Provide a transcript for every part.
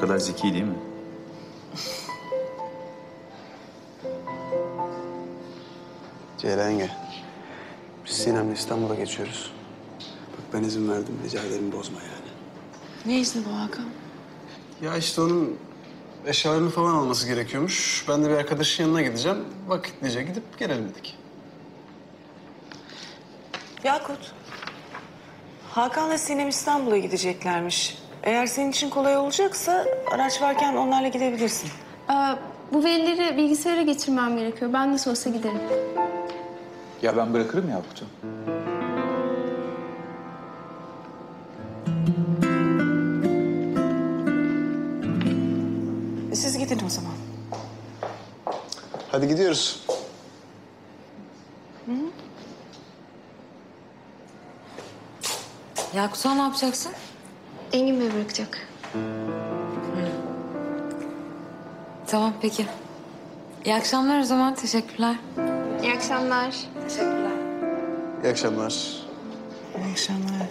kadar zeki değil mi? Ceylan yenge, biz Sinem'le İstanbul'a geçiyoruz. Bak ben izin verdim, rica ederim bozma yani. Ne izni bu Hakan? Ya işte onun eşyalarını falan alması gerekiyormuş. Ben de bir arkadaşın yanına gideceğim. Vakitlice gidip gelelim dedik. Yakut. Hakan'la Sinem İstanbul'a gideceklermiş. Eğer senin için kolay olacaksa araç varken onlarla gidebilirsin. Ee, bu verileri bilgisayara geçirmem gerekiyor. Ben nasıl olsa giderim. Ya ben bırakırım Yakut'u. E, Siz gidin o zaman. Hadi gidiyoruz. Yakut sen ne yapacaksın? Engin Bey bırakacak. Tamam peki. İyi akşamlar o zaman. Teşekkürler. İyi akşamlar. Teşekkürler. İyi akşamlar. İyi akşamlar.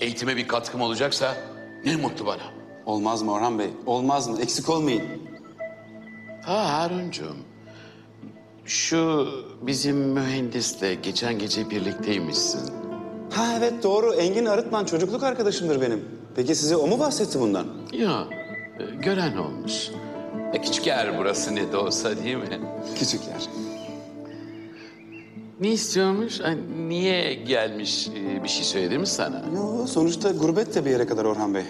Eğitime bir katkım olacaksa ne mutlu bana. Olmaz mı Orhan Bey? Olmaz mı? Eksik olmayın. Ha Haruncuğum. Şu bizim mühendisle geçen gece birlikteymişsin. Ha evet doğru. Engin Arıtman çocukluk arkadaşımdır benim. Peki size o mu bahsetti bundan? Ya e, gören olmuş. E, küçük yer burası ne de olsa değil mi? Küçük yer. Ne istiyormuş? Ay, niye gelmiş? E, bir şey söyledi mi sana? Yo, sonuçta gurbet de bir yere kadar Orhan Bey.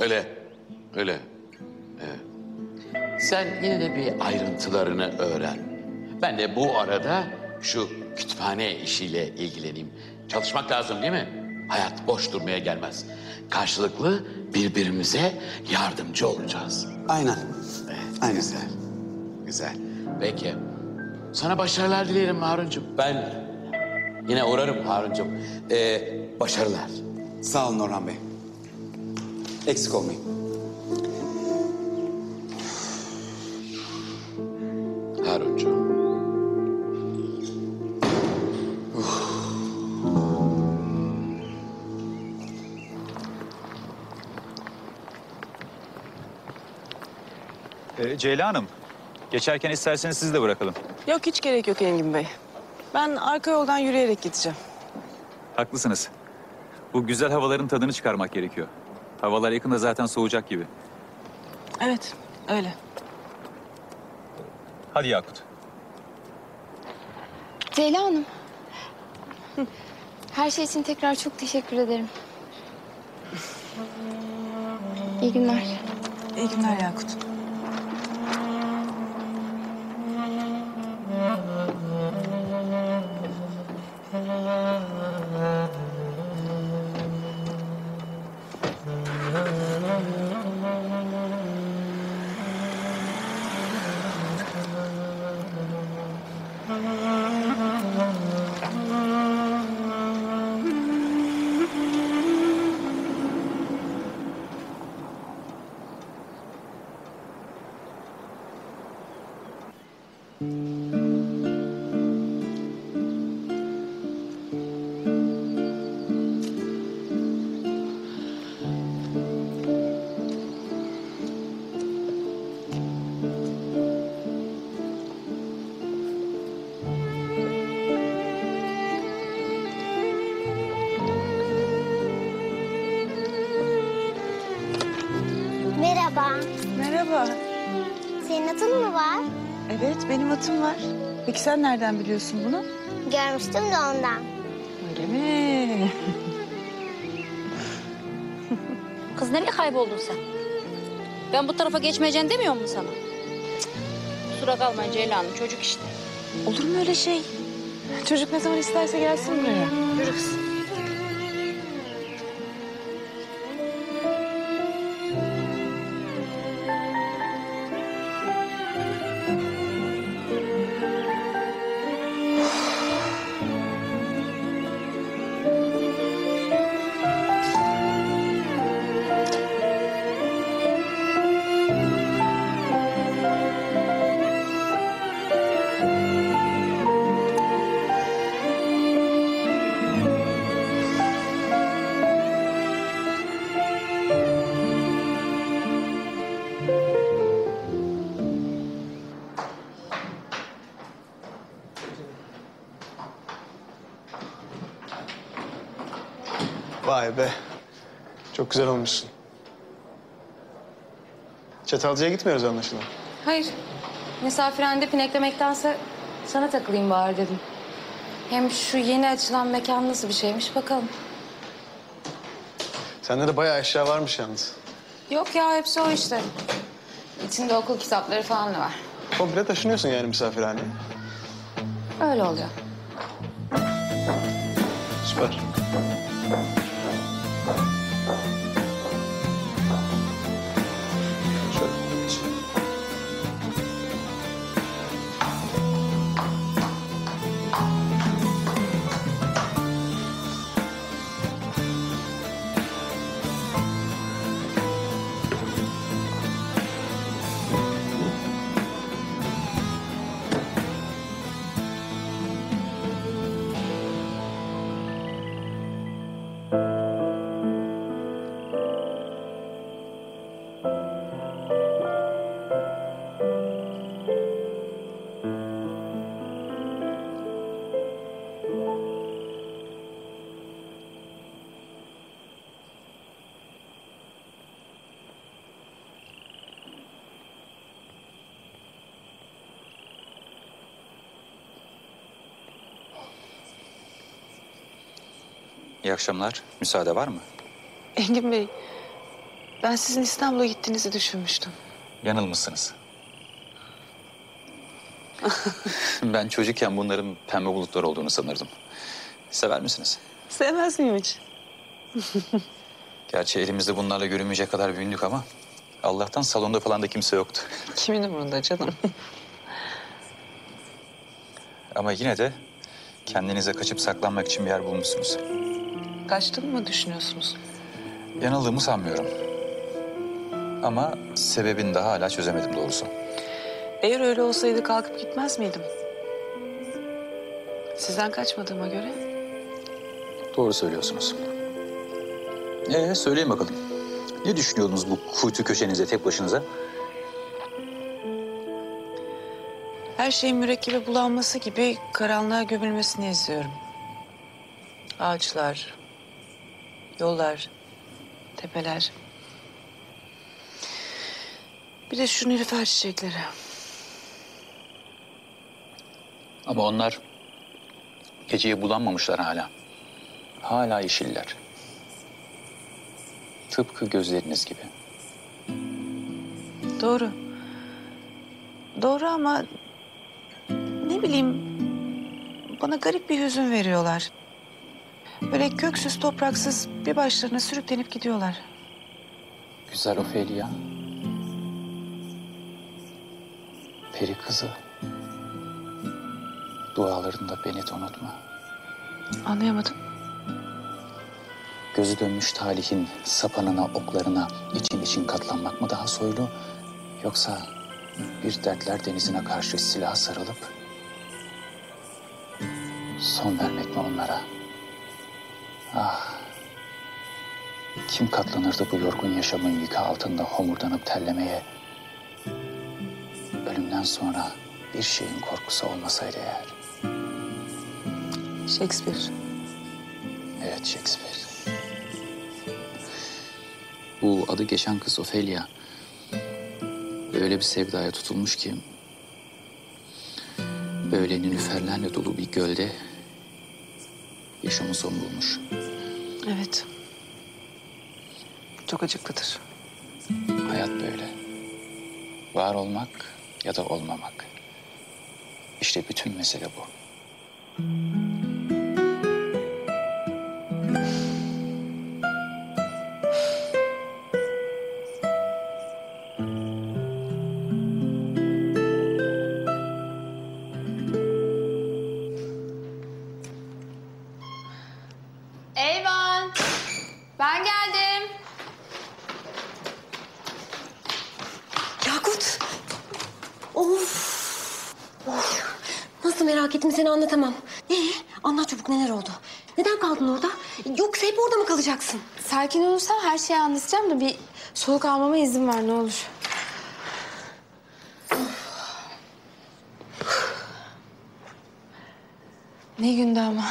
Öyle, öyle. Evet. Sen yine de bir ayrıntılarını öğren. Ben de bu arada şu kütüphane işiyle ilgileneyim. Çalışmak lazım değil mi? Hayat boş durmaya gelmez. Karşılıklı birbirimize yardımcı olacağız. Aynen. Evet, Aynen. güzel. Güzel. Peki. Sana başarılar dilerim Haruncuğum. Ben yine uğrarım Haruncuğum. Ee, başarılar. Sağ olun Orhan Bey. Eksik olmayın. Haruncuğum. Ee, Ceyla Hanım, geçerken isterseniz sizi de bırakalım. Yok hiç gerek yok Engin Bey. Ben arka yoldan yürüyerek gideceğim. Haklısınız. Bu güzel havaların tadını çıkarmak gerekiyor. Havalar yakında zaten soğuyacak gibi. Evet öyle. Hadi Yakut. Ceyla Hanım. Her şey için tekrar çok teşekkür ederim. İyi günler. İyi günler Yakut. Evet benim atım var. Peki sen nereden biliyorsun bunu? Görmüştüm de ondan. Öyle mi? Kız nereye kayboldun sen? Ben bu tarafa geçmeyeceğim demiyor mu sana? Cık, Kusura kalma Ceylan Hanım, çocuk işte. Olur mu öyle şey? Çocuk ne zaman isterse gelsin buraya. Yürü kız. Vay be. Çok güzel olmuşsun. Çatalca'ya gitmiyoruz anlaşılan. Hayır. Misafirhanede pineklemektense sana takılayım bari dedim. Hem şu yeni açılan mekan nasıl bir şeymiş bakalım. Sende de bayağı eşya varmış yalnız. Yok ya hepsi o işte. İçinde okul kitapları falan da var. Komple taşınıyorsun yani misafirhaneye. Öyle oluyor. Süper. İyi akşamlar. Müsaade var mı? Engin Bey, ben sizin İstanbul'a gittiğinizi düşünmüştüm. Yanılmışsınız. ben çocukken bunların pembe bulutlar olduğunu sanırdım. Sever misiniz? Sevmez miyim hiç? Gerçi elimizde bunlarla görünmeyecek kadar büyüdük ama... Allah'tan salonda falan da kimse yoktu. Kimin umurunda canım? Ama yine de kendinize kaçıp saklanmak için bir yer bulmuşsunuz. Kaçtığımı mı düşünüyorsunuz? Yanıldığımı sanmıyorum. Ama sebebini daha hala çözemedim doğrusu. Eğer öyle olsaydı kalkıp gitmez miydim? Sizden kaçmadığıma göre Doğru söylüyorsunuz. Ee, söyleyin bakalım. Ne düşünüyordunuz bu kuytu köşenize tek başınıza? her şeyin mürekkebe bulanması gibi karanlığa gömülmesini izliyorum. Ağaçlar, yollar, tepeler. Bir de şu nilüfer çiçekleri. Ama onlar geceye bulanmamışlar hala. Hala yeşiller. Tıpkı gözleriniz gibi. Doğru. Doğru ama ne bileyim bana garip bir hüzün veriyorlar. Böyle köksüz topraksız bir başlarına sürüklenip gidiyorlar. Güzel Ofelia. Peri kızı. Dualarında beni de unutma. Anlayamadım. Gözü dönmüş talihin sapanına, oklarına için için katlanmak mı daha soylu? Yoksa bir dertler denizine karşı silah sarılıp son vermek mi onlara? Ah! Kim katlanırdı bu yorgun yaşamın yükü altında homurdanıp terlemeye? Ölümden sonra bir şeyin korkusu olmasaydı eğer. Shakespeare. Evet Shakespeare. Bu adı geçen kız Ophelia. Öyle bir sevdaya tutulmuş ki... ...böyle nilüferlerle dolu bir gölde... ...yaşamı son bulmuş. Evet. Çok acıklıdır. Hayat böyle. Var olmak ya da olmamak. İşte bütün mesele bu. Of. Of. Nasıl merak ettim seni anlatamam. Ee, anlat çabuk neler oldu? Neden kaldın orada? Yoksa hep orada mı kalacaksın? Sakin olursan her şeyi anlatacağım da bir soluk almama izin ver ne olur. Ne gündü ama.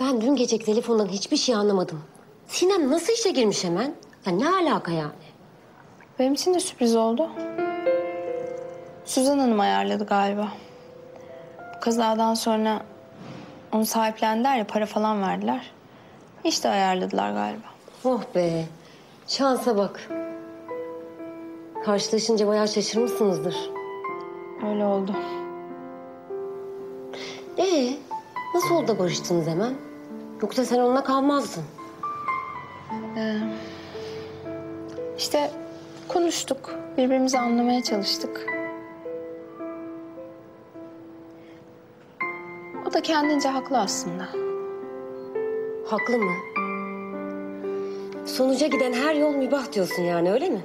Ben dün gece telefondan hiçbir şey anlamadım. Sinem nasıl işe girmiş hemen? Ya ne alaka yani? Benim için de sürpriz oldu. Suzan Hanım ayarladı galiba. Bu kazadan sonra onu sahiplendiler ya para falan verdiler. İşte ayarladılar galiba. Oh be. Şansa bak. Karşılaşınca bayağı şaşırmışsınızdır. Öyle oldu. Ee, nasıl oldu da barıştınız hemen? Yoksa sen onunla kalmazdın. İşte konuştuk. Birbirimizi anlamaya çalıştık. O da kendince haklı aslında. Haklı mı? Sonuca giden her yol mübah diyorsun yani öyle mi?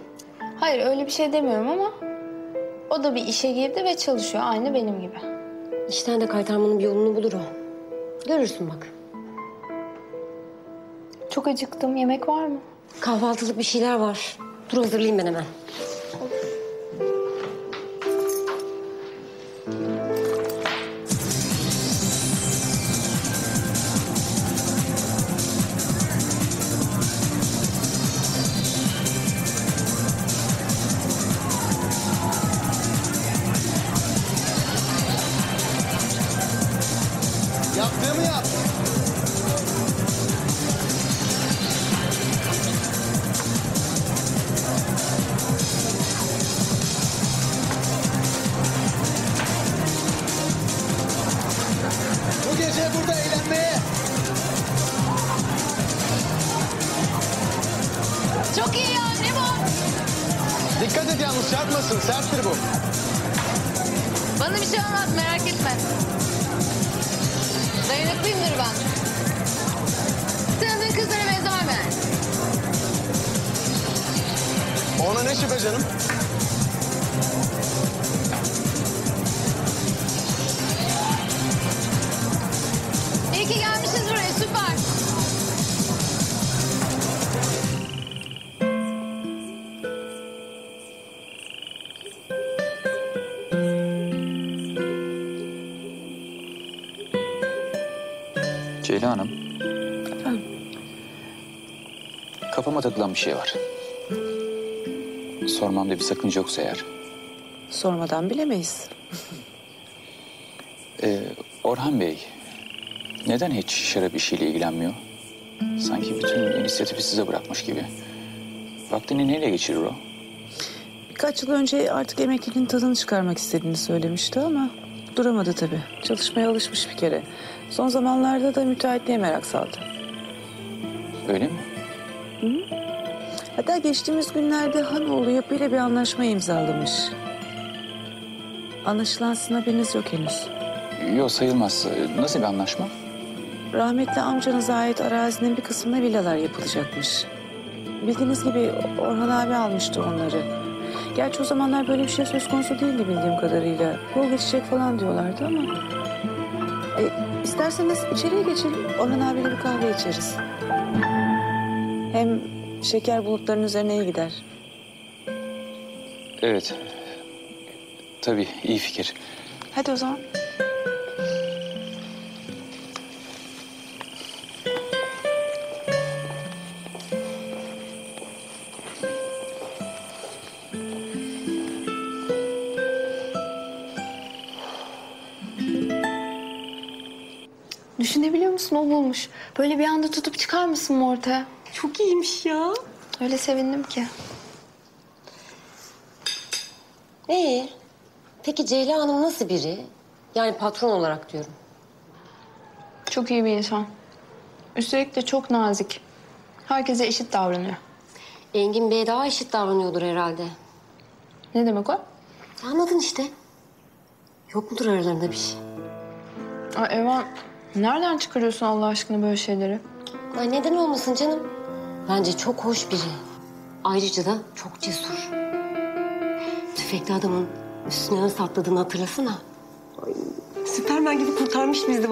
Hayır öyle bir şey demiyorum ama o da bir işe girdi ve çalışıyor aynı benim gibi. İşten de kaytarmanın bir yolunu bulur o. Görürsün bak. Çok acıktım. Yemek var mı? Kahvaltılık bir şeyler var. Dur hazırlayayım ben hemen. Yaptığımı yap. Bu Olmaz merak etme. Dayanıklıyımdır ben. Tanıdığın kızlara benzemem ben. Ona ne şüphe canım? Ceyla Hanım. Kafama takılan bir şey var. Sormamda bir sakınca yoksa eğer. Sormadan bilemeyiz. Ee, Orhan Bey, neden hiç şarap işiyle ilgilenmiyor? Sanki bütün inisiyatifi size bırakmış gibi. Vaktini neyle geçirir o? Birkaç yıl önce artık emekliliğin tadını çıkarmak istediğini söylemişti ama duramadı tabii. Çalışmaya alışmış bir kere. Son zamanlarda da müteahhitliğe merak saldı. Öyle mi? Hatta geçtiğimiz günlerde Hanoğlu yapıyla bir anlaşma imzalamış. Anlaşılan sizin haberiniz yok henüz. Yok sayılmaz. Nasıl bir anlaşma? Rahmetli amcanıza ait arazinin bir kısmında villalar yapılacakmış. Bildiğiniz gibi Orhan abi almıştı onları. Gerçi o zamanlar böyle bir şey söz konusu değildi bildiğim kadarıyla. Yol geçecek falan diyorlardı ama... İsterseniz içeriye geçelim. Orhan abiyle bir kahve içeriz. Hem şeker bulutların üzerine iyi gider. Evet. Tabii iyi fikir. Hadi o zaman. Musun o bulmuş. Böyle bir anda tutup çıkar mısın mı ortaya? Çok iyiymiş ya. Öyle sevindim ki. Ee, peki Ceyla Hanım nasıl biri? Yani patron olarak diyorum. Çok iyi bir insan. Üstelik de çok nazik. Herkese eşit davranıyor. Engin Bey daha eşit davranıyordur herhalde. Ne demek o? Anladın işte. Yok mudur aralarında bir şey? Ay Evan, nereden çıkarıyorsun Allah aşkına böyle şeyleri? Ay neden olmasın canım? Bence çok hoş biri. Ayrıca da çok cesur. Tüfekli adamın üstüne nasıl atladığını hatırlasana. Ay, Süpermen gibi kurtarmış bizi.